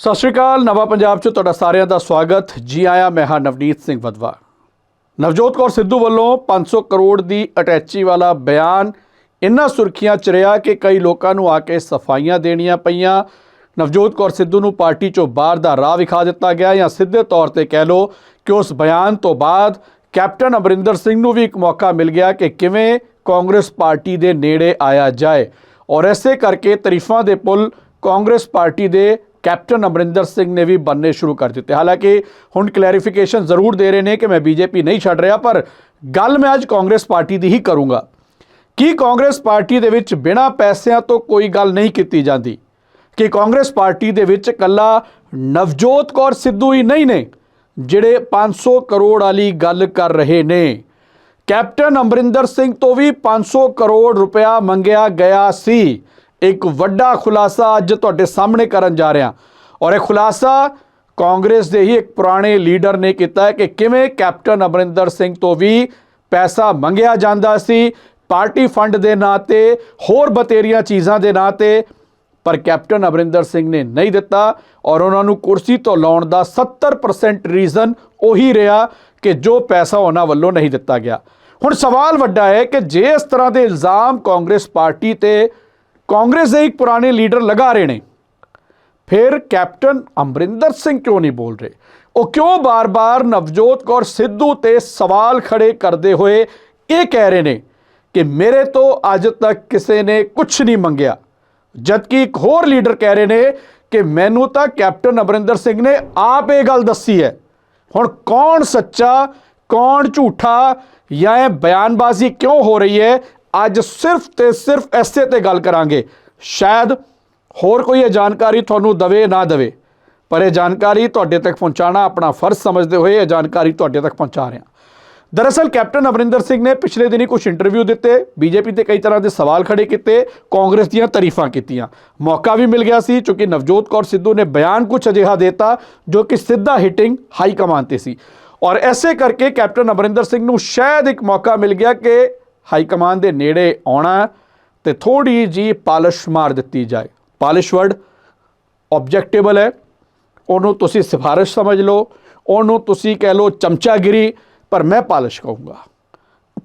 ਸਤਿ ਸ਼੍ਰੀ ਅਕਾਲ, ਨਵਾਂ ਪੰਜਾਬ 'ਚ ਤੁਹਾਡਾ ਸਾਰਿਆਂ ਦਾ ਸਵਾਗਤ। ਜੀ ਆਇਆ, ਮੈਂ ਹਾਂ ਨਵਨੀਤ ਸਿੰਘ ਵਦਵਾ ਨਵਜੋਤ ਕੌਰ ਸਿੱਧੂ ਵੱਲੋਂ 500 ਕਰੋੜ ਦੀ ਅਟੈਚੀ ਵਾਲਾ ਬਿਆਨ ਇੰਨਾ ਸੁਰਖੀਆਂ 'ਚ ਰਿਹਾ ਕਿ ਕਈ ਲੋਕਾਂ ਨੂੰ ਆ ਕੇ ਸਫਾਈਆਂ ਦੇਣੀਆਂ ਪਈਆਂ। ਨਵਜੋਤ ਕੌਰ ਸਿੱਧੂ ਨੂੰ ਪਾਰਟੀ 'ਚੋਂ ਬਾਹਰ ਦਾ ਰਾਹ ਵਿਖਾ ਦਿੱਤਾ ਗਿਆ ਜਾਂ ਸਿੱਧੇ ਤੌਰ ਤੇ ਕਹਿ ਲਓ ਕਿ ਉਸ ਬਿਆਨ ਤੋਂ ਬਾਅਦ ਕੈਪਟਨ ਅਮਰਿੰਦਰ ਸਿੰਘ ਨੂੰ ਵੀ ਇੱਕ ਮੌਕਾ ਮਿਲ ਗਿਆ ਕਿ ਕਿਵੇਂ ਕਾਂਗਰਸ ਪਾਰਟੀ ਦੇ ਨੇੜੇ ਆਇਆ ਜਾਏ। ਔਰ ਐਸੇ ਕਰਕੇ ਤਾਰੀਫਾਂ ਦੇ ਪੁੱਲ ਕਾਂਗਰਸ ਪਾਰਟੀ ਦੇ ਕੈਪਟਨ ਅਮਰਿੰਦਰ ਸਿੰਘ ਨੇ ਵੀ ਬੰਨੇ ਸ਼ੁਰੂ ਕਰ ਦਿੱਤੇ। ਹਾਲਾਂਕਿ ਹੁਣ ਕਲੈਰੀਫਿਕੇਸ਼ਨ ਜ਼ਰੂਰ ਦੇ ਰਹੇ ਨੇ ਕਿ ਮੈਂ ਬੀਜੇਪੀ ਨਹੀਂ ਛੱਡ ਰਿਹਾ, ਪਰ ਗੱਲ ਮੈਂ ਅੱਜ ਕਾਂਗਰਸ ਪਾਰਟੀ ਦੀ ਹੀ ਕਰੂੰਗਾ। ਕੀ ਕਾਂਗਰਸ ਪਾਰਟੀ ਦੇ ਵਿੱਚ ਬਿਨਾਂ ਪੈਸਿਆਂ ਤੋਂ ਕੋਈ ਗੱਲ ਨਹੀਂ ਕੀਤੀ ਜਾਂਦੀ? ਕਿ ਕਾਂਗਰਸ ਪਾਰਟੀ ਦੇ ਵਿੱਚ ਕੱਲਾ ਨਵਜੋਤ ਕੌਰ ਸਿੱਧੂ ਹੀ ਨਹੀਂ ਨੇ, ਜਿਹੜੇ 500 ਕਰੋੜ ਵਾਲੀ ਗੱਲ ਕਰ ਰਹੇ ਨੇ? ਕੈਪਟਨ ਅਮਰਿੰਦਰ ਸਿੰਘ ਤੋਂ ਵੀ 500 ਕਰੋੜ ਰੁਪਇਆ ਮੰਗਿਆ ਗਿਆ ਸੀ। ਇੱਕ ਵੱਡਾ ਖੁਲਾਸਾ ਅੱਜ ਤੁਹਾਡੇ ਸਾਹਮਣੇ ਕਰਨ ਜਾ ਰਿਹਾ। ਔਰ ਇਹ ਖੁਲਾਸਾ ਕਾਂਗਰਸ ਦੇ ਹੀ ਇੱਕ ਪੁਰਾਣੇ ਲੀਡਰ ਨੇ ਕੀਤਾ ਹੈ ਕਿ ਕਿਵੇਂ ਕੈਪਟਨ ਅਮਰਿੰਦਰ ਸਿੰਘ ਤੋਂ ਵੀ ਪੈਸਾ ਮੰਗਿਆ ਜਾਂਦਾ ਸੀ, ਪਾਰਟੀ ਫੰਡ ਦੇ ਨਾਂ ਤੇ, ਹੋਰ ਬਤੇਰੀਆਂ ਚੀਜ਼ਾਂ ਦੇ ਨਾਂ ਤੇ, ਪਰ ਕੈਪਟਨ ਅਮਰਿੰਦਰ ਸਿੰਘ ਨੇ ਨਹੀਂ ਦਿੱਤਾ ਔਰ ਉਹਨਾਂ ਨੂੰ ਕੁਰਸੀ ਤੋਂ ਲਾਉਣ ਦਾ 70% ਰੀਜ਼ਨ ਉਹੀ ਰਿਹਾ ਕਿ ਜੋ ਪੈਸਾ ਉਹਨਾਂ ਵੱਲੋਂ ਨਹੀਂ ਦਿੱਤਾ ਗਿਆ। ਹੁਣ ਸਵਾਲ ਵੱਡਾ ਹੈ ਕਿ ਜੇ ਇਸ ਤਰ੍ਹਾਂ ਦੇ ਇਲਜ਼ਾਮ ਕਾਂਗਰਸ ਪਾਰਟੀ ਤੇ ਕਾਂਗਰਸ ਦੇ ਇੱਕ ਪੁਰਾਣੇ ਲੀਡਰ ਲਗਾ ਰਹੇ ਨੇ। ਫਿਰ ਕੈਪਟਨ ਅਮਰਿੰਦਰ ਸਿੰਘ ਕਿਉਂ ਨਹੀਂ ਬੋਲ ਰਹੇ? ਉਹ ਕਿਉਂ ਬਾਰ-ਬਾਰ ਨਵਜੋਤ ਕੌਰ ਸਿੱਧੂ ਤੇ ਸਵਾਲ ਖੜੇ ਕਰਦੇ ਹੋਏ ਇਹ ਕਹਿ ਰਹੇ ਨੇ ਕਿ ਮੇਰੇ ਤੋਂ ਅੱਜ ਤੱਕ ਕਿਸੇ ਨੇ ਕੁਝ ਨਹੀਂ ਮੰਗਿਆ। ਜਦਕਿ ਇੱਕ ਹੋਰ ਲੀਡਰ ਕਹਿ ਰਹੇ ਨੇ ਕਿ ਮੈਨੂੰ ਤਾਂ ਕੈਪਟਨ ਅਮਰਿੰਦਰ ਸਿੰਘ ਨੇ ਆਪ ਇਹ ਗੱਲ ਦੱਸੀ ਹੈ। ਹੁਣ ਕੌਣ ਸੱਚਾ, ਕੌਣ ਝੂਠਾ ਜਾਂ ਇਹ ਬਿਆਨਬਾਜ਼ੀ ਕਿਉਂ ਹੋ ਰਹੀ ਹੈ? ਅੱਜ ਸਿਰਫ ਤੇ ਸਿਰਫ ਐਸੇ ਤੇ ਗੱਲ ਕਰਾਂਗੇ। ਸ਼ਾਇਦ ਹੋਰ ਕੋਈ ਇਹ ਜਾਣਕਾਰੀ ਤੁਹਾਨੂੰ ਦਵੇ ਨਾ ਦਵੇ। ਪਰ ਇਹ ਜਾਣਕਾਰੀ ਤੁਹਾਡੇ ਤੱਕ ਪਹੁੰਚਾਉਣਾ ਆਪਣਾ ਫਰਜ਼ ਸਮਝਦੇ ਹੋਏ ਇਹ ਜਾਣਕਾਰੀ ਤੁਹਾਡੇ ਤੱਕ ਪਹੁੰਚਾ ਰਿਹਾ ਦਰਅਸਲ ਕੈਪਟਨ ਅਮਰਿੰਦਰ ਸਿੰਘ ਨੇ ਪਿਛਲੇ ਦਿਨੀ ਕੁਝ ਇੰਟਰਵਿਊ ਦਿੱਤੇ, ਬੀਜੇਪੀ ਤੇ ਕਈ ਤਰ੍ਹਾਂ ਦੇ ਸਵਾਲ ਖੜੇ ਕੀਤੇ, ਕਾਂਗਰਸ ਦੀਆਂ ਤਾਰੀਫਾਂ ਕੀਤੀਆਂ। ਮੌਕਾ ਵੀ ਮਿਲ ਗਿਆ ਸੀ, ਕਿਉਂਕਿ ਨਵਜੋਤ ਕੌਰ ਸਿੱਧੂ ਨੇ ਬਿਆਨ ਕੁਝ ਅਜਿਹਾ ਦਿੱਤਾ ਜੋ ਕਿ ਸਿੱਧਾ ਹਿੱਟਿੰਗ ਹਾਈ ਕਮਾਨ ਤੇ ਸੀ। ਔਰ ਐਸੇ ਕਰਕੇ ਕੈਪਟਨ ਅਮਰਿੰਦਰ ਸਿੰਘ ਨੂੰ ਸ਼ਾਇਦ ਇੱਕ ਮੌਕਾ ਮਿਲ ਗਿਆ ਕਿ ਹਾਈ ਕਮਾਨ ਦੇ ਨੇੜੇ ਆਉਣਾ ਤੇ ਥੋੜੀ ਜੀ ਪਾਲਿਸ਼ ਮਾਰ ਦਿੱਤੀ ਜਾਏ। ਪਾਲਿਸ਼ ਵਰਡ ਆਬਜੈਕਟਿਵਲ ਹੈ। ਉਹਨੂੰ ਤੁਸੀਂ ਸਿਫਾਰਿਸ਼ ਸਮਝ ਲਓ। ਉਹਨੂੰ ਤੁਸੀਂ ਕਹਿ ਲਓ ਚਮਚਾਗਿਰੀ, ਪਰ ਮੈਂ ਪਾਲਿਸ਼ ਕਹੂੰਗਾ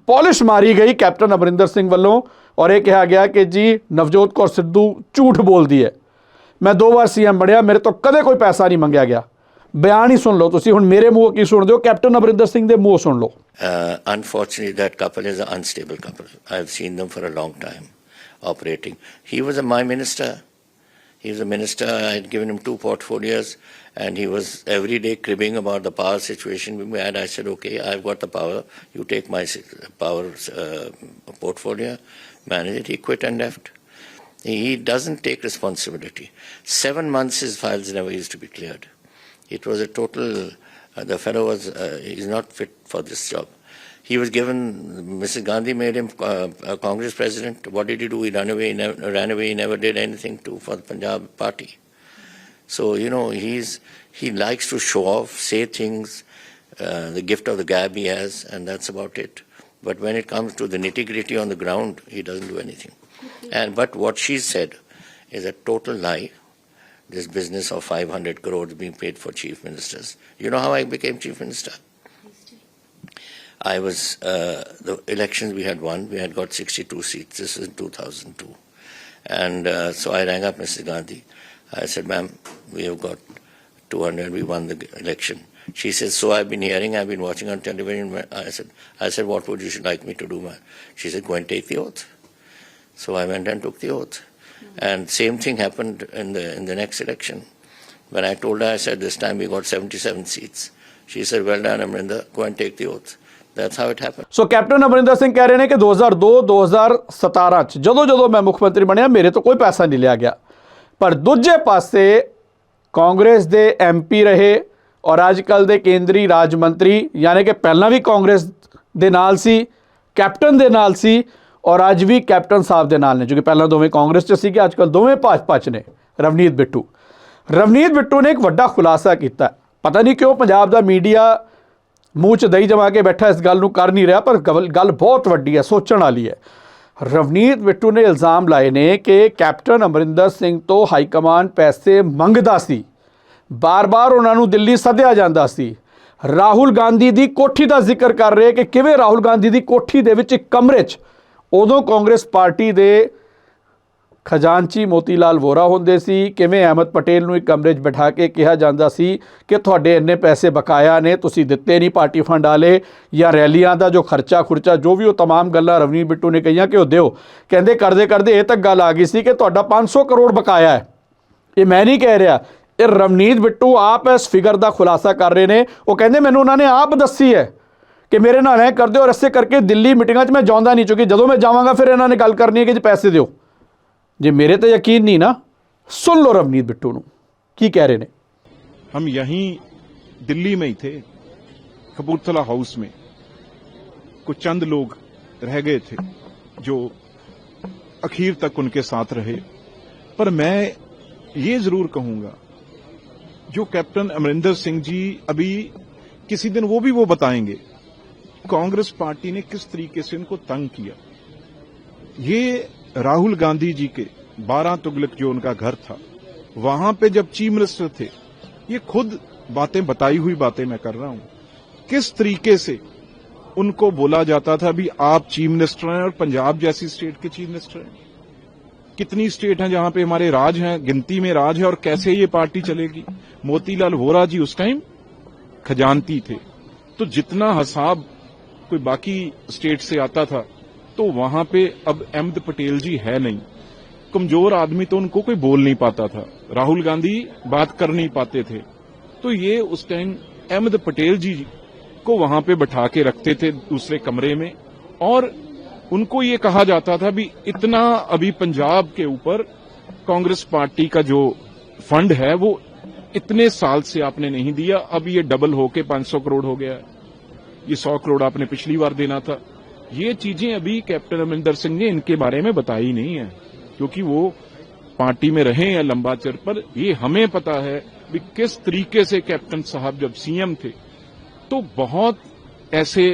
ਪਾਲਿਸ਼ ਮਾਰੀ ਗਈ ਕੈਪਟਨ ਅਮਰਿੰਦਰ ਸਿੰਘ ਵੱਲੋਂ ਔਰ ਇਹ ਕਿਹਾ ਗਿਆ ਕਿ ਜੀ ਨਵਜੋਤ ਕੌਰ ਸਿੱਧੂ ਝੂਠ ਬੋਲਦੀ ਹੈ। ਮੈਂ ਦੋ ਵਾਰ ਸੀਐਮ ਬਣਿਆ, ਮੇਰੇ ਤੋਂ ਕਦੇ ਕੋਈ ਪੈਸਾ ਨਹੀਂ ਮੰਗਿਆ ਗਿਆ। ਬਿਆਨ ਹੀ ਸੁਣ ਲਓ ਤੁਸੀਂ ਹੁਣ ਮੇਰੇ ਮੂੰਹੋਂ ਕੀ ਸੁਣਦੇ ਹੋ ਕੈਪਟਨ ਅਮਰਿੰਦਰ ਸਿੰਘ ਦੇ ਮੂੰਹੋਂ ਸੁਣ ਲਓ Uh, unfortunately, that couple is an unstable couple. I've seen them for a long time operating. He was a, my minister. He was a minister. I had given him two portfolios, and he was every day cribbing about the power situation we had. I said, "Okay, I've got the power. You take my si- power uh, portfolio, manage it." He quit and left. He doesn't take responsibility. Seven months his files never used to be cleared. It was a total. Uh, the fellow was uh, he's not fit for this job. He was given. Mrs. Gandhi made him uh, a Congress president. What did he do? He ran away. He never, ran away. He never did anything to for the Punjab party. So you know he's he likes to show off, say things, uh, the gift of the gab he has, and that's about it. But when it comes to the nitty gritty on the ground, he doesn't do anything. And but what she said is a total lie. This business of 500 crores being paid for chief ministers. You know how I became chief minister? I was uh, the elections we had won. We had got 62 seats. This is in 2002, and uh, so I rang up Mrs. Gandhi. I said, "Ma'am, we have got 200. We won the election." She said, "So I've been hearing. I've been watching on television." I said, "I said, what would you like me to do, ma'am?" She said, "Go and take the oath." So I went and took the oath, and same thing happened in the in the next election. When I told her, I said, "This time we got 77 seats." She said, "Well done, Amrinder. Go and take the oath." That's how it happened. So captain Amarinder Singh ਕਹਿ ਰਹੇ ਨੇ ਕਿ 2002 2017 ਚ ਜਦੋਂ ਜਦੋਂ ਮੈਂ ਮੁੱਖ ਮੰਤਰੀ ਬਣਿਆ ਮੇਰੇ ਤੋਂ ਕੋਈ ਪੈਸਾ ਨਹੀਂ ਲਿਆ ਗਿਆ ਪਰ ਦੂਜੇ ਪਾਸੇ ਕਾਂਗਰਸ ਦੇ ਐਮਪੀ ਰਹੇ ਔਰ ਅੱਜ ਕੱਲ ਦੇ ਕੇਂਦਰੀ ਰਾਜ ਮੰਤਰੀ ਯਾਨੀ ਕਿ ਪਹਿਲਾਂ ਵੀ ਕਾਂਗਰਸ ਦੇ ਨਾਲ ਸੀ ਕੈਪਟਨ ਦੇ ਨਾਲ ਸੀ ਔਰ ਅੱਜ ਵੀ ਕੈਪਟਨ ਸਾਹਿਬ ਦੇ ਨਾਲ ਨੇ ਜੋ ਕਿ ਪਹਿਲਾਂ ਦੋਵੇਂ ਕਾਂਗਰਸ 'ਚ ਸੀਗੇ, ਅੱਜ ਕੱਲ ਦੋਵੇਂ ਭਾਜਪਾ 'ਚ ਨੇ, ਰਵਨੀਤ ਬਿੱਟੂ। ਰਵਨੀਤ ਬਿੱਟੂ ਨੇ ਇੱਕ ਵੱਡਾ ਖੁਲਾਸਾ ਕੀਤਾ। ਪਤਾ ਨਹੀਂ ਕਿਉਂ ਪੰਜਾਬ ਦਾ ਮੀਡੀਆ ਮੂੰਹ 'ਚ ਦਹੀਂ ਜਮਾ ਕੇ ਬੈਠਾ, ਇਸ ਗੱਲ ਨੂੰ ਕਰ ਨਹੀਂ ਰਿਹਾ, ਪਰ ਗੱਲ ਗੱਲ ਬਹੁਤ ਵੱਡੀ ਹੈ, ਸੋਚਣ ਵਾਲੀ ਹੈ। ਰਵਨੀਤ ਬਿੱਟੂ ਨੇ ਇਲਜ਼ਾਮ ਲਾਏ ਨੇ ਕਿ ਕੈਪਟਨ ਅਮਰਿੰਦਰ ਸਿੰਘ ਤੋਂ ਹਾਈ ਕਮਾਂਡ ਪੈਸੇ ਮੰਗਦਾ ਸੀ। ਬਾਰ-ਬਾਰ ਉਹਨਾਂ ਨੂੰ ਦਿੱਲੀ ਸੱਦਿਆ ਜਾਂਦਾ ਸੀ। ਰਾਹੁਲ ਗਾਂਧੀ ਦੀ ਕੋਠੀ ਦਾ ਜ਼ਿਕਰ ਕਰ ਰਹੇ ਕਿ ਕਿਵੇਂ ਰਾਹੁਲ ਗਾਂਧੀ ਦੀ ਕੋਠੀ ਦੇ ਵਿੱਚ ਇੱਕ ਕਮਰੇ 'ਚ ਉਦੋਂ ਕਾਂਗਰਸ ਪਾਰਟੀ ਦੇ ਖਜ਼ਾਨਚੀ ਮੋਤੀ ਲਾਲ ਵੋਰਾ ਹੁੰਦੇ ਸੀ ਕਿਵੇਂ ਅਹਿਮਦ ਪਟੇਲ ਨੂੰ ਇੱਕ ਕਮਰੇ 'ਚ ਬਿਠਾ ਕੇ ਕਿਹਾ ਜਾਂਦਾ ਸੀ ਕਿ ਤੁਹਾਡੇ ਇੰਨੇ ਪੈਸੇ ਬਕਾਇਆ ਨੇ ਤੁਸੀਂ ਦਿੱਤੇ ਨਹੀਂ ਪਾਰਟੀ ਫੰਡ ਵਾਲੇ ਜਾਂ ਰੈਲੀਆਂ ਦਾ ਜੋ ਖਰਚਾ ਖੁਰਚਾ ਜੋ ਵੀ ਉਹ तमाम ਗੱਲਾਂ ਰਵਨੀਤ ਬਿੱਟੂ ਨੇ ਕਹੀਆਂ ਕਿ ਉਹ ਦਿਓ ਕਹਿੰਦੇ ਕਰਦੇ ਕਰਦੇ ਇਹ ਤੱਕ ਗੱਲ ਆ ਗਈ ਸੀ ਕਿ ਤੁਹਾਡਾ 500 ਕਰੋੜ ਬਕਾਇਆ ਹੈ ਇਹ ਮੈਂ ਨਹੀਂ ਕਹਿ ਰਿਹਾ ਇਹ ਰਵਨੀਤ ਬਿੱਟੂ ਆਪ ਇਸ ਫਿਗਰ ਦਾ ਖੁਲਾਸਾ ਕਰ ਰਹੇ ਨੇ ਉਹ ਕਹਿੰਦੇ ਮੈਨੂੰ ਉਹਨਾਂ ਨੇ ਆਪ ਦੱਸੀ ਹੈ ਕਿ ਮੇਰੇ ਨਾਲ ਐ ਕਰਦੇ ਔਰ ਇਸੇ ਕਰਕੇ ਦਿੱਲੀ ਮੀਟਿੰਗਾਂ 'ਚ ਮੈਂ ਜਾਉਂਦਾ ਨਹੀਂ ਚੁੱਕੀ ਜਦੋਂ ਮੈਂ ਜਾਵਾਂਗਾ ਫਿਰ ਇਹਨਾਂ ਨੇ ਗੱਲ ਕਰਨੀ ਹੈ ਕਿ ਜੀ ਪੈਸੇ ਦਿਓ ਜੇ ਮੇਰੇ ਤੇ ਯਕੀਨ ਨਹੀਂ ਨਾ ਸੁਣ ਲਓ ਰਵਨੀਤ ਬਿੱਟੂ ਨੂੰ ਕੀ ਕਹਿ ਰਹੇ ਨੇ हम यहीं दिल्ली में ही थे कपूरथला हाउस में कुछ चंद लोग रह गए थे जो अखीर तक उनके साथ रहे पर मैं ये जरूर कहूंगा जो कैप्टन अमरिंदर सिंह जी अभी किसी दिन वो भी वो बताएंगे कांग्रेस पार्टी ने किस तरीके से इनको तंग किया? ये राहुल गांधी जी के बारह तुगलक जो उनका घर था, वहाँ पे जब चीफ मिनिस्टर थे, ये खुद बातें बताई हुई बातें मैं कर रहा हूँ। किस तरीके से उनको बोला जाता था भी आप चीफ मिनिस्टर हैं और पंजाब जैसी स्टेट के चीफ मिनिस्टर हैं? कितनी स्टेट हैं जहाँ पे हमारे राज हैं, गिनती में राज है और कैसे ये पार्टी चलेगी? मोतीलाल वोरा जी उस टाइम खजानती थे। तो जितना हिसाब कोई बाकी स्टेट से आता था तो वहाँ पे अब अहमद पटेल जी है नहीं। कमज़ोर आदमी तो उनको कोई बोल नहीं पाता था। राहुल गांधी बात कर नहीं पाते थे। तो ये उस टाइम अहमद पटेल जी को वहाँ पे बैठा के रखते थे दूसरे कमरे में, और उनको ये कहा जाता था भी इतना अभी पंजाब के ऊपर कांग्रेस पार्टी का जो फंड है, वो इतने साल से आपने नहीं दिया, अब ये डबल होके 500 करोड़ हो गया है। ये 100 करोड़ आपने पिछली बार देना था। ये चीज़ें अभी कैप्टन अमरिंदर सिंह ने इनके बारे में बताई नहीं है, क्योंकि वो पार्टी में रहे हैं लंबा चर पर। ये हमें पता है भी किस तरीके से कैप्टन साहब जब सीएम थे तो बहुत ऐसे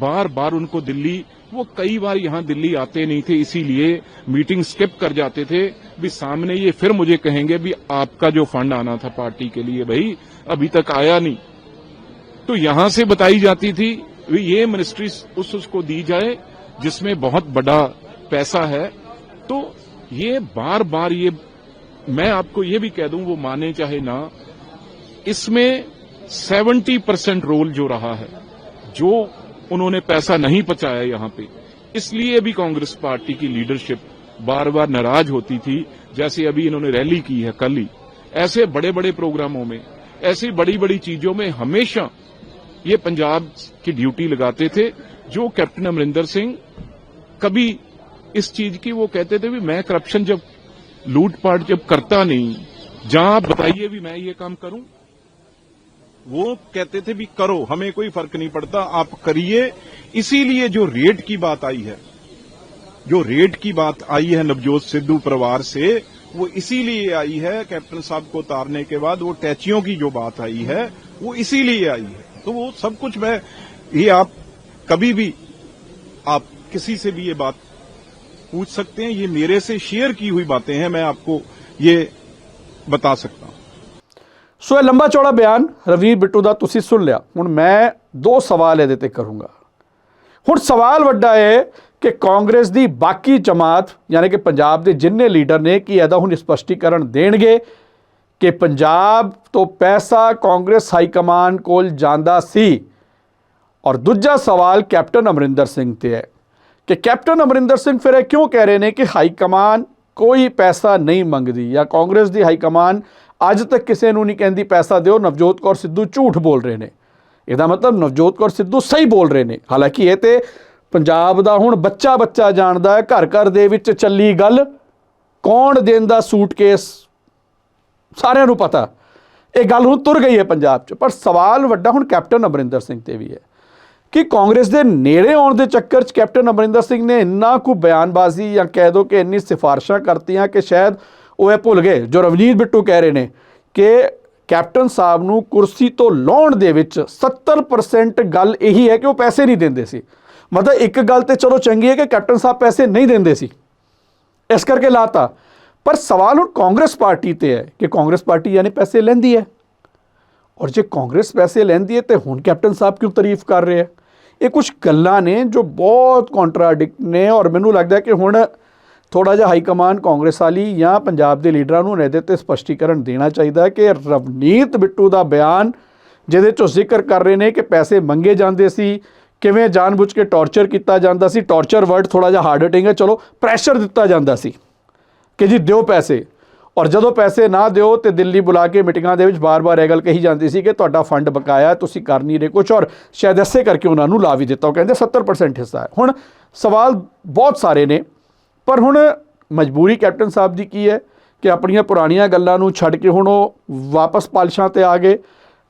बार बार उनको दिल्ली, वो कई बार यहाँ दिल्ली आते नहीं थे, इसीलिए मीटिंग स्किप कर जाते थे। भी सामने ये फिर मुझे कहेंगे भी आपका जो फंड आना था पार्टी के लिए, भाई, अभी तक आया नहीं। तो यहाँ से बताई जाती थी ये मिनिस्ट्री उस उसको दी जाए, जिसमें बहुत बड़ा पैसा है। तो ये बार बार ये, मैं आपको ये भी कह दूँ, वो माने चाहे ना, इसमें 70 परसेंट रोल जो रहा है, जो उन्होंने पैसा नहीं पहुँचाया यहाँ पे, इसलिए भी कांग्रेस पार्टी की लीडरशिप बार बार नाराज़ होती थी, जैसे अभी इन्होंने रैली की है, कल ही। ऐसे बड़े बड़े प्रोग्रामों में, ऐसी बड़ी बड़ी चीज़ों में हमेशा ये पंजाब की ड्यूटी लगाते थे, जो कैप्टन अमरिंदर सिंह कभी इस चीज़ की वो कहते थे भी, मैं करप्शन जब लूटपाट जब करता नहीं, जहाँ बताइए भी मैं ये काम करूँ? वो कहते थे भी, करो, हमें कोई फ़र्क नहीं पड़ता, आप करिए। इसीलिए जो रेट की बात आई है, जो रेट की बात आई है नवजोत सिद्धू परिवार से, वो इसीलिए आई है, कैप्टन साहब को उतारने के बाद वो टैचियों की जो बात आई है, वो इसीलिए आई है। तो वो सब कुछ मैं ये आप कभी भी आप किसी से भी ये बात पूछ सकते हैं ये मेरे से शेयर की हुई बातें हैं मैं आपको ये बता सकता हूं ਸੋ ਇਹ ਲੰਬਾ ਚੌੜਾ ਬਿਆਨ ਰਵਨੀਤ ਬਿੱਟੂ ਦਾ ਤੁਸੀਂ ਸੁਣ ਲਿਆ ਹੁਣ ਮੈਂ ਦੋ ਸਵਾਲ ਇਹਦੇ ਤੇ ਕਰੂੰਗਾ ਹੁਣ ਸਵਾਲ ਵੱਡਾ ਹੈ ਕਿ ਕਾਂਗਰਸ ਦੀ ਬਾਕੀ ਜਮਾਤ ਯਾਨੀ ਕਿ ਪੰਜਾਬ ਦੇ ਜਿੰਨੇ ਲੀਡਰ ਨੇ ਕੀ ਇਹਦਾ ਹੁਣ ਸਪਸ਼ਟੀਕਰਨ ਦੇਣਗੇ ਕਿ ਪੰਜਾਬ ਤੋਂ ਪੈਸਾ ਕਾਂਗਰਸ ਹਾਈ ਕਮਾਨ ਕੋਲ ਜਾਂਦਾ ਸੀ। ਔਰ ਦੂਜਾ ਸਵਾਲ ਕੈਪਟਨ ਅਮਰਿੰਦਰ ਸਿੰਘ ਤੇ ਹੈ ਕਿ ਕੈਪਟਨ ਅਮਰਿੰਦਰ ਸਿੰਘ ਫਿਰ ਇਹ ਕਿਉਂ ਕਹਿ ਰਹੇ ਨੇ ਕਿ ਹਾਈ ਕਮਾਨ ਕੋਈ ਪੈਸਾ ਨਹੀਂ ਮੰਗਦੀ ਜਾਂ ਕਾਂਗਰਸ ਦੀ ਹਾਈ ਕਮਾਨ ਅੱਜ ਤੱਕ ਕਿਸੇ ਨੂੰ ਨਹੀਂ ਕਹਿੰਦੀ ਪੈਸਾ ਦਿਓ, ਨਵਜੋਤ ਕੌਰ ਸਿੱਧੂ ਝੂਠ ਬੋਲ ਰਹੇ ਨੇ। ਇਹਦਾ ਮਤਲਬ ਨਵਜੋਤ ਕੌਰ ਸਿੱਧੂ ਸਹੀ ਬੋਲ ਰਹੇ ਨੇ। ਹਾਲਾਂਕਿ ਇਹ ਤੇ ਪੰਜਾਬ ਦਾ ਹੁਣ ਬੱਚਾ ਬੱਚਾ ਜਾਣਦਾ ਹੈ ਘਰ ਘਰ ਦੇ ਵਿੱਚ ਚੱਲੀ ਗੱਲ, ਕੌਣ ਦਿੰਦਾ ਸੂਟਕੇਸ ਸਾਰਿਆਂ ਨੂੰ ਪਤਾ। ਇਹ ਗੱਲ ਹੁਣ ਤੁਰ ਗਈ ਹੈ ਪੰਜਾਬ 'ਚ। ਪਰ ਸਵਾਲ ਵੱਡਾ ਹੁਣ ਕੈਪਟਨ ਅਮਰਿੰਦਰ ਸਿੰਘ ਤੇ ਵੀ ਹੈ ਕਿ ਕਾਂਗਰਸ ਦੇ ਨੇੜੇ ਆਉਣ ਦੇ ਚੱਕਰ 'ਚ ਕੈਪਟਨ ਅਮਰਿੰਦਰ ਸਿੰਘ ਨੇ ਇੰਨਾ ਕੁ ਬਿਆਨਬਾਜ਼ੀ ਜਾਂ ਕਹਿ ਦੋ ਕਿ ਇੰਨੀ ਸਿਫਾਰਿਸ਼ਾਂ ਕਰਤੀਆਂ ਕਿ ਸ਼ਾਇਦ ਉਹ ਇਹ ਭੁੱਲ ਗਏ। ਜੋ ਰਵਨੀਤ ਬਿੱਟੂ ਕਹਿ ਰਹੇ ਨੇ ਕਿ ਕੈਪਟਨ ਸਾਹਿਬ ਨੂੰ ਕੁਰਸੀ ਤੋਂ ਲਾਉਣ ਦੇ ਵਿੱਚ 70% ਗੱਲ ਇਹੀ ਹੈ ਕਿ ਉਹ ਪੈਸੇ ਨਹੀਂ ਦਿੰਦੇ ਸੀ। ਮਤਲਬ ਇੱਕ ਗੱਲ ਤੇ ਚਲੋ ਚੰਗੀ ਹੈ ਕਿ ਕੈਪਟਨ ਸਾਹਿਬ ਪੈਸੇ ਨਹੀਂ ਦਿੰਦੇ ਸੀ। ਇਸ ਕਰਕੇ ਲਾਤਾ। ਪਰ ਸਵਾਲ ਹੁਣ ਕਾਂਗਰਸ ਪਾਰਟੀ ਤੇ ਹੈ ਕਿ ਕਾਂਗਰਸ ਪਾਰਟੀ ਯਾਨੀ ਪੈਸੇ ਲੈਂਦੀ ਹੈ। ਔਰ ਜੇ ਕਾਂਗਰਸ ਪੈਸੇ ਲੈਂਦੀ ਹੈ ਤੇ ਹੁਣ ਕੈਪਟਨ ਸਾਹਿਬ ਕਿਉਂ ਤਾਰੀਫ ਕਰ ਰਹੇ ਹੈ? ਇਹ ਕੁਝ ਗੱਲਾਂ ਨੇ ਜੋ ਬਹੁਤ ਕੰਟਰਾਡਿਕਟ ਨੇ ਔਰ ਮੈਨੂੰ ਲੱਗਦਾ ਕਿ ਹੁਣ ਥੋੜਾ ਜਿਹਾ ਹਾਈ ਕਮਾਨ ਕਾਂਗਰਸ ਵਾਲੀ ਜਾਂ ਪੰਜਾਬ ਦੇ ਲੀਡਰਾਂ ਨੂੰ ਇਹਦੇ ਤੇ ਸਪਸ਼ਟੀਕਰਨ ਦੇਣਾ ਚਾਹੀਦਾ ਕਿ ਰਵਨੀਤ ਬਿੱਟੂ ਦਾ ਬਿਆਨ ਜਿਹਦੇ ਚੋਂ ਜ਼ਿਕਰ ਕਰ ਰਹੇ ਨੇ ਕਿ ਪੈਸੇ ਮੰਗੇ ਜਾਂਦੇ ਸੀ, ਕਿਵੇਂ ਜਾਣਬੁੱਝ ਕੇ ਟੌਰਚਰ ਕੀਤਾ ਜਾਂਦਾ ਸੀ ਟੌਰਚਰ ਵਰਡ ਥੋੜਾ ਜਿਹਾ ਹਾਰਡ ਹਿਟਿੰਗ ਹੈ, ਚਲੋ ਪ੍ਰੈਸ਼ਰ ਦਿੱਤਾ ਜਾਂਦਾ ਸੀ। ਕਿ ਜੀ ਦਿਓ ਪੈਸੇ। ਔਰ ਜਦੋਂ ਪੈਸੇ ਨਾ ਦਿਓ ਤੇ ਦਿੱਲੀ ਬੁਲਾ ਕੇ ਮੀਟਿੰਗਾਂ ਦੇ ਵਿੱਚ ਬਾਰ-ਬਾਰ ਇਹ ਗੱਲ ਕਹੀ ਜਾਂਦੀ ਸੀ ਕਿ ਤੁਹਾਡਾ ਫੰਡ ਬਕਾਇਆ, ਤੁਸੀਂ ਕਰ ਨਹੀਂ ਰਹੇ ਕੁਝ ਔਰ ਸ਼ਾਇਦ ਐਸੇ ਕਰਕੇ ਉਹਨਾਂ ਨੂੰ ਲਾ ਵੀ ਦਿੱਤਾ। ਉਹ ਕਹਿੰਦੇ 70% ਹਿੱਸਾ ਹੈ। ਹੁਣ ਸਵਾਲ ਬਹੁਤ ਸਾਰੇ ਨੇ, ਪਰ ਹੁਣ ਮਜਬੂਰੀ ਕੈਪਟਨ ਸਾਹਿਬ ਦੀ ਕੀ ਹੈ ਕਿ ਆਪਣੀਆਂ ਪੁਰਾਣੀਆਂ ਗੱਲਾਂ ਨੂੰ ਛੱਡ ਕੇ ਹੁਣ ਉਹ ਵਾਪਸ ਪਾਲਸ਼ਾਂ ਤੇ ਆ ਗਏ।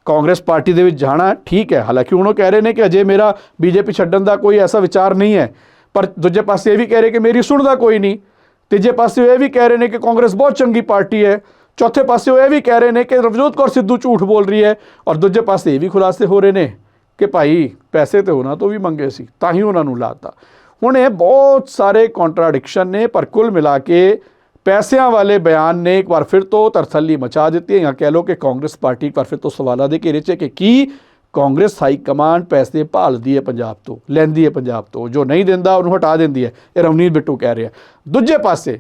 ਕਾਂਗਰਸ ਪਾਰਟੀ ਦੇ ਵਿੱਚ ਜਾਣਾ ਠੀਕ ਹੈ। ਹਾਲਾਂਕਿ ਹੁਣ ਉਹ ਕਹਿ ਰਹੇ ਨੇ ਕਿ ਅਜੇ ਮੇਰਾ ਬੀਜੇਪੀ ਛੱਡਣ ਦਾ ਕੋਈ ਐਸਾ ਵਿਚਾਰ ਨਹੀਂ ਹੈ। ਪਰ ਦੂਜੇ ਪਾਸੇ ਇਹ ਵੀ ਕਹਿ ਰਹੇ ਕਿ ਮੇਰੀ ਸੁਣਦਾ ਕੋਈ ਨਹੀਂ। ਤੀਜੇ ਪਾਸੇ ਉਹ ਇਹ ਵੀ ਕਹਿ ਰਹੇ ਨੇ ਕਿ ਕਾਂਗਰਸ ਬਹੁਤ ਚੰਗੀ ਪਾਰਟੀ ਹੈ। ਚੌਥੇ ਪਾਸੇ ਉਹ ਇਹ ਵੀ ਕਹਿ ਰਹੇ ਨੇ ਕਿ ਰਵਜੋਤ ਕੌਰ ਸਿੱਧੂ ਝੂਠ ਬੋਲ ਰਹੀ ਹੈ ਔਰ ਦੂਜੇ ਪਾਸੇ ਇਹ ਵੀ ਖੁਲਾਸੇ ਹੋ ਰਹੇ ਨੇ ਕਿ ਭਾਈ ਪੈਸੇ ਤੇ ਉਹਨਾਂ ਤੋਂ ਵੀ ਮੰਗੇ ਸੀ, ਤਾਂ ਹੀ ਉਹਨਾਂ ਨੂੰ ਲਾਤਾ। ਹੁਣ ਇਹ ਬਹੁਤ ਸਾਰੇ ਕੰਟਰਾਡਿਕਸ਼ਨ ਨੇ, ਪਰ ਕੁੱਲ ਮਿਲਾ ਕੇ ਪੈਸਿਆਂ ਵਾਲੇ ਬਿਆਨ ਨੇ ਇੱਕ ਵਾਰ ਫਿਰ ਤੋਂ ਤਰਸੱਲੀ ਮਚਾ ਦਿੱਤੀ ਹੈ। ਜਾਂ ਕਹਿ ਲਓ ਕਿ ਕਾਂਗਰਸ ਪਾਰਟੀ ਇੱਕ ਵਾਰ ਫਿਰ ਤੋਂ ਸਵਾਲਾਂ ਦੇ ਘੇਰੇ 'ਚ ਕਿ ਕੀ ਕਾਂਗਰਸ ਹਾਈ ਕਮਾਂਡ ਪੈਸੇ ਭਾਲਦੀ ਹੈ ਪੰਜਾਬ ਤੋਂ, ਲੈਂਦੀ ਹੈ ਪੰਜਾਬ ਤੋਂ। ਜੋ ਨਹੀਂ ਦਿੰਦਾ, ਉਹਨੂੰ ਹਟਾ ਦਿੰਦੀ ਹੈ। ਇਹ ਰਵਨੀਤ ਬਿੱਟੂ ਕਹਿ ਰਿਹਾ। ਦੂਜੇ ਪਾਸੇ,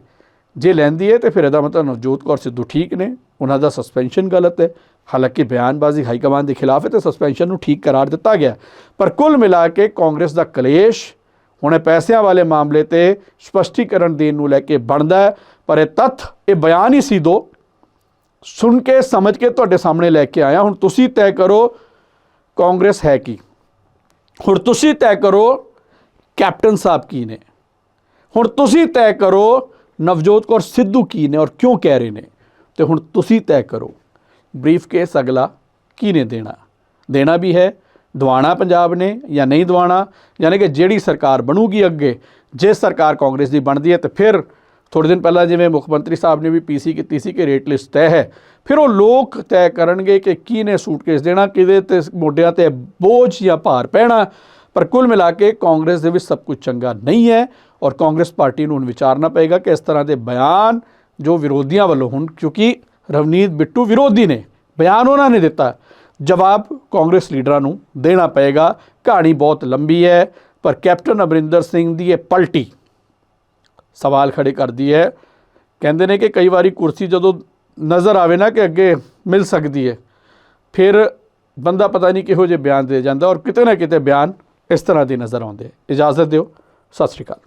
ਜੇ ਲੈਂਦੀ ਹੈ, ਤੇ ਫਿਰ ਇਹਦਾ ਮਤਲਬ ਨਵਜੋਤ ਕੌਰ ਸਿੱਧੂ ਠੀਕ ਨੇ। ਉਹਨਾਂ ਦਾ ਸਸਪੈਂਸ਼ਨ ਗਲਤ ਹੈ। ਹਾਲਾਂਕਿ ਬਿਆਨਬਾਜ਼ੀ ਹਾਈ ਕਮਾਂਡ ਦੇ ਖਿਲਾਫ ਹੈ, ਤੇ ਸਸਪੈਂਸ਼ਨ ਨੂੰ ਠੀਕ ਕਰਾਰ ਦਿੱਤਾ ਗਿਆ ਪਰ ਕੁੱਲ ਮਿਲਾ ਕੇ ਕਾਂਗਰਸ ਦਾ ਕਲੇਸ਼, ਹੁਣ ਇਹ ਪੈਸਿਆਂ ਵਾਲੇ ਮਾਮਲੇ ਤੇ ਸਪਸ਼ਟੀਕਰਨ ਦੇਣ ਨੂੰ ਲੈ ਕੇ ਬਣਦਾ ਹੈ। ਪਰ ਇਹ ਤੱਥ, ਇਹ ਬਿਆਨ ਹੀ ਸੀ ਦੋ। ਸੁਣ ਕੇ, ਸਮਝ ਕੇ ਤੁਹਾਡੇ ਸਾਹਮਣੇ ਲੈ ਕੇ ਆਇਆ। ਹੁਣ ਤੁਸੀਂ ਤੈਅ ਕਰੋ ਕਾਂਗਰਸ ਹੈ ਕੀ? ਹੁਣ ਤੁਸੀਂ ਤੈਅ ਕਰੋ ਕੈਪਟਨ ਸਾਹਿਬ ਕੀ ਨੇ। ਹੁਣ ਤੁਸੀਂ ਤੈਅ ਕਰੋ ਨਵਜੋਤ ਕੌਰ ਸਿੱਧੂ ਕੀ ਨੇ ਔਰ ਕਿਉਂ ਕਹਿ ਰਹੇ ਨੇ। ਤੇ ਹੁਣ ਤੁਸੀਂ ਤੈਅ ਕਰੋ ਬਰੀਫ ਕੇਸ ਅਗਲਾ ਕੀ ਨੇ ਦੇਣਾ? ਦੇਣਾ ਵੀ ਹੈ ਦਵਾਣਾ ਪੰਜਾਬ ਨੇ ਜਾਂ ਨਹੀਂ ਦਵਾਣਾ ਯਾਨੀ ਕਿ ਜਿਹੜੀ ਸਰਕਾਰ ਬਣੂਗੀ ਅੱਗੇ, ਜੇ ਸਰਕਾਰ ਕਾਂਗਰਸ ਦੀ ਬਣਦੀ ਹੈ ਤੇ ਫਿਰ ਥੋੜੇ ਦਿਨ ਪਹਿਲਾਂ ਜਿਵੇਂ ਮੁੱਖ ਮੰਤਰੀ ਸਾਹਿਬ ਨੇ ਵੀ ਪੀਸੀ ਕੀਤੀ ਸੀ ਕਿ ਰੇਟ ਲਿਸਟ ਤੈਅ ਹੈ, ਫਿਰ ਉਹ ਲੋਕ ਤੈਅ ਕਰਨਗੇ ਕਿ ਕੀ ਨੇ ਸੂਟਕੇਸ ਦੇਣਾ, ਕਿਹਦੇ ਤੇ ਮੋਢਿਆਂ ਤੇ ਬੋਝ ਜਾਂ ਭਾਰ ਪੈਣਾ, ਪਰ ਕੁੱਲ ਮਿਲਾ ਕੇ ਕਾਂਗਰਸ ਦੇ ਵਿੱਚ ਸਭ ਕੁਝ ਚੰਗਾ ਨਹੀਂ ਹੈ ਔਰ ਕਾਂਗਰਸ ਪਾਰਟੀ ਨੂੰ ਹੁਣ ਵਿਚਾਰਨਾ ਪਏਗਾ ਕਿ ਇਸ ਤਰ੍ਹਾਂ ਦੇ ਬਿਆਨ ਜੋ ਵਿਰੋਧੀਆਂ ਵੱਲੋਂ ਹੁਣ, ਕਿਉਂਕਿ ਰਵਨੀਤ ਬਿੱਟੂ ਵਿਰੋਧੀ ਨੇ, ਬਿਆਨ ਉਹਨਾਂ ਨੇ ਦਿੱਤਾ, ਜਵਾਬ ਕਾਂਗਰਸ ਲੀਡਰਾਂ ਨੂੰ ਦੇਣਾ ਪਏਗਾ। ਕਹਾਣੀ ਬਹੁਤ ਲੰਬੀ ਹੈ, ਪਰ ਕੈਪਟਨ ਅਮਰਿੰਦਰ ਸਿੰਘ ਦੀ ਇਹ ਪਲਟੀ ਸਵਾਲ ਖੜੇ ਕਰਦੀ ਹੈ। ਕਹਿੰਦੇ ਨੇ ਕਿ ਕਈ ਵਾਰੀ ਕੁਰਸੀ ਜਦੋਂ ਨਜ਼ਰ ਆਵੇ ਨਾ ਕਿ ਅੱਗੇ ਮਿਲ ਸਕਦੀ ਹੈ, ਫਿਰ ਬੰਦਾ ਪਤਾ ਨਹੀਂ ਕਿਹੋ ਜਿਹੇ ਬਿਆਨ ਦੇ ਜਾਂਦਾ ਔਰ ਕਿਤੇ ਨਾ ਕਿਤੇ ਬਿਆਨ ਇਸ ਤਰ੍ਹਾਂ ਦੇ ਨਜ਼ਰ ਆਉਂਦੇ ਇਜਾਜ਼ਤ ਦਿਓ। ਸਤਿ ਸ਼੍ਰੀ ਅਕਾਲ।